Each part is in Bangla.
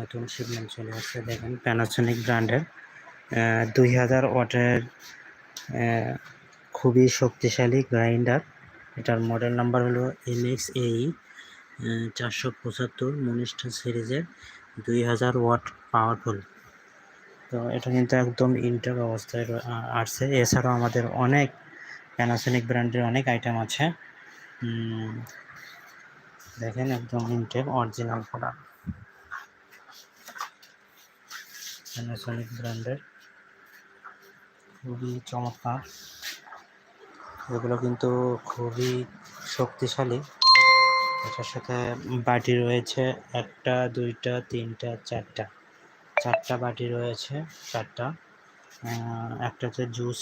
নতুন শিপমেন্ট চলে আসছে, দেখেন প্যানাসনিক ব্র্যান্ডের। দুই হাজার ওয়াটের খুবই শক্তিশালী গ্রাইন্ডার এটার মডেল নাম্বার হলো এম এক্স এই চারশো পঁচাত্তর মনিস্টার সিরিজের দুই হাজার ওয়াট পাওয়ারফুল তো এটা কিন্তু একদম ইনটেক অবস্থায় আসছে। এছাড়াও আমাদের অনেক প্যানাসোনিক ব্র্যান্ডের অনেক আইটেম আছে। দেখেন একদম ইনটেক অরিজিনাল প্রোডাক্ট প্যানাসোনিক ব্র্যান্ডের খুবই চমৎকার। এগুলো কিন্তু খুবই শক্তিশালী। এটার সাথে বাটি রয়েছে একটা, দুইটা, তিনটা, চারটা। চারটা বাটি রয়েছে, চারটা। একটাতে জুস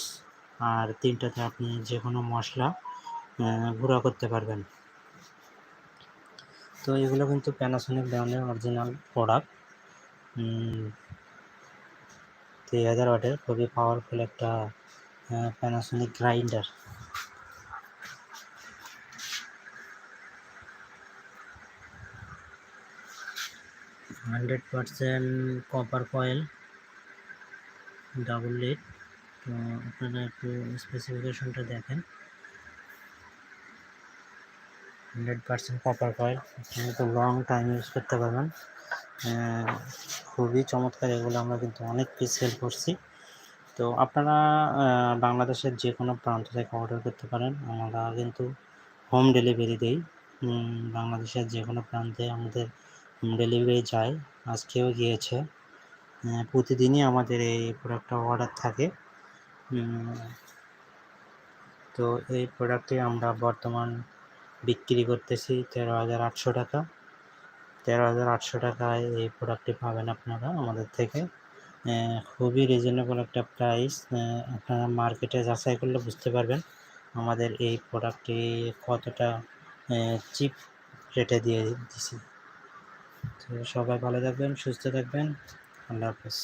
আর তিনটাতে আপনি যে কোনো মশলা গুঁড়া করতে পারবেন। তো এগুলো কিন্তু প্যানাসনিক ব্র্যান্ডের অরিজিনাল প্রোডাক্ট দুই হাজার ওয়াটের খুবই পাওয়ারফুল একটা Panasonic grinder hundred percent copper coil double lead তো আপনারা একটু স্পেসিফিকেশনটা দেখেন। হান্ড্রেড পারসেন্ট কপার কয়েল আপনি তো লং টাইম ইউজ করতে পারবেন। খুবই চমৎকার, এগুলো আমরা কিন্তু অনেক পিস সেল করছি। তো আপনারা বাংলাদেশের যে কোনো প্রান্ত থেকে অর্ডার করতে পারেন। আমরা কিন্তু হোম ডেলিভারি দিই। বাংলাদেশের যে কোনো প্রান্তে আমাদের হোম ডেলিভারি যায়। আজকেও গিয়েছে। প্রতিদিনই আমাদের এই প্রোডাক্টটা অর্ডার থাকে। তো এই প্রোডাক্টটি আমরা বর্তমান বিক্রি করতেছি তেরো হাজার আটশো টাকা। তেরো হাজার আটশো টাকায় এই প্রোডাক্টটি পাবেন আপনারা আমাদের থেকে। খুবই রিজনেবল একটা প্রাইস আপনারা মার্কেটে যাচাই করলে বুঝতে পারবেন আমাদের এই প্রোডাক্টটি কতটা চিপ রেটে দিয়ে দিছি। তো সবাই ভালো থাকবেন, সুস্থ থাকবেন। আল্লাহ হাফেজ।